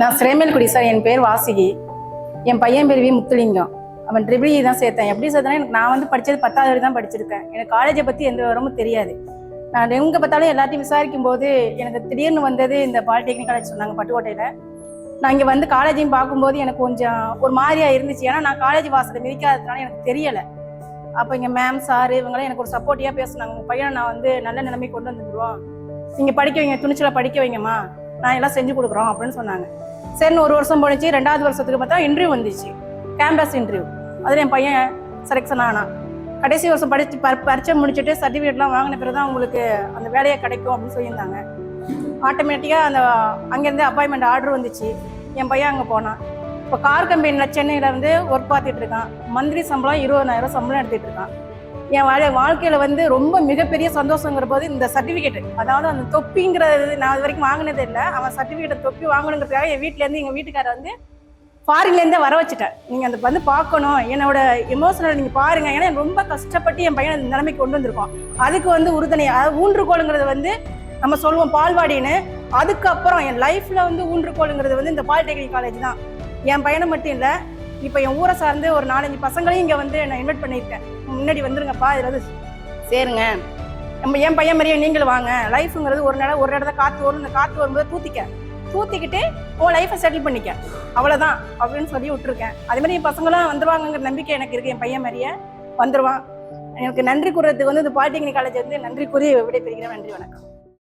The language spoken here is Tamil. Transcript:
நான் சிறைமேல்குடி சார் என் பேர் வாசிகி. என் பையன் பேர் வி. முத்துலிங்கம். அவன் ட்ரிபிள் e தான் சேர்த்தேன். எப்படி சேர்த்தேன்னா எனக்கு நான் வந்து படித்தது பத்தாவது வரை தான் படிச்சிருக்கேன். எனக்கு காலேஜை பற்றி எந்த விவரமும் தெரியாது. நான் எங்கே பார்த்தாலும் எல்லாத்தையும் விசாரிக்கும் போது எனக்கு திடீர்னு வந்தது இந்த பாலிடெக்னிக் காலேஜ் சொன்னாங்க பட்டுக்கோட்டையில். நான் இங்கே வந்து காலேஜையும் பார்க்கும்போது எனக்கு கொஞ்சம் ஒரு மாதிரியா இருந்துச்சு. ஏன்னா நான் காலேஜ் வாசலை மிதிக்காததுனால எனக்கு தெரியலை. அப்போ இங்கே மேம் சார் இவங்களாம் எனக்கு ஒரு சப்போர்ட்டியாக பேசுனாங்க. உங்கள் பையனை நான் வந்து நல்ல நிலைமை கொண்டு வந்துடுவோம் நீங்கள் படிக்க வைங்க துணிச்சலாக படிக்க வைங்கம்மா. நான் எல்லாம் செஞ்சு கொடுக்குறோம் அப்படின்னு சொன்னாங்க. சரின்னு ஒரு வருஷம் போனிச்சு ரெண்டாவது வருஷத்துக்கு பார்த்தா இன்டர்வியூ வந்துச்சு. கேம்பஸ் இன்டர்வியூ அதில் என் பையன் செலெக்ஷன் ஆனான். கடைசி வருஷம் படிச்சு ப- பரிச்சை முடிச்சுட்டு சர்டிஃபிகேட்லாம் வாங்கின பிறகு தான் உங்களுக்கு அந்த வேலையை கிடைக்கும் அப்படின்னு சொல்லியிருந்தாங்க. ஆட்டோமேட்டிக்காக அந்த அங்கேருந்து அப்பாயின்மெண்ட் ஆர்டர் வந்துச்சு. என் பையன் அங்கே போனான். இப்போ கார் கம்பெனியில் சென்னையில் வந்து ஒர்க் பார்த்துட்டு இருக்கான். மந்த்லி சம்பளம் இருபதாயிரம் சம்பளம் எடுத்துகிட்டு இருக்கான். என் வாழ வாழ்க்கையில் வந்து ரொம்ப மிகப்பெரிய சந்தோஷங்கிற போது இந்த சர்டிஃபிகேட் அதாவது அந்த தொப்பிங்கிறது நான் இது வரைக்கும் வாங்கினது இல்லை. அவன் சர்டிஃபிகேட் தொப்பி வாங்கணுங்கிறதுக்காக என் வீட்டிலேருந்து எங்கள் வீட்டுக்காரர் வந்து ஃபாரின்லேருந்தே வர வச்சுட்டேன் நீங்கள் அந்த வந்து பார்க்கணும். என்னோட எமோஷனல் நீங்கள் பாருங்கள் ஏன்னா ரொம்ப கஷ்டப்பட்டு என் பையனை இந்த நிலைமைக்கு கொண்டு வந்திருக்கோம். அதுக்கு வந்து உறுதுணை அதாவது ஊன்றுகோலுங்கிறது வந்து நம்ம சொல்லுவோம் பால்வாடின்னு. அதுக்கப்புறம் என் லைஃப்பில் வந்து ஊன்றுகோளுங்கிறது வந்து இந்த பாலிடெக்னிக் காலேஜ் தான். என் பையனை மட்டும் இல்லை இப்போ என் ஊரை சார்ந்து ஒரு நாலஞ்சு பசங்களையும் இங்கே வந்து நான் இன்வைட் பண்ணியிருக்கேன். முன்னாடி வந்துருங்கப்பா இதில் வந்து சேருங்க. நம்ம என் பையன் மாதிரியே நீங்களும் வாங்க. லைஃப்ங்கிறது ஒரு நேரம் ஒரு இடத்துல காற்று வரும். இந்த காற்று வரும்போது தூத்திக்க. தூத்திக்கிட்டு உன் லைஃப்பை செட்டில் பண்ணிக்க. அவ்வளோதான் அப்படின்னு சொல்லி விட்டுருக்கேன். அதே மாதிரி என் பசங்களும் வந்துருவாங்கங்கிற நம்பிக்கை எனக்கு இருக்கு. என் பையன் மாதிரியே வந்துருவான். எனக்கு நன்றி கூறுறதுக்கு வந்து இந்த பாலிடெக்னிக் காலேஜ் வந்து நன்றி கூறி விடைபெறுகிறேன். நன்றி வணக்கம்.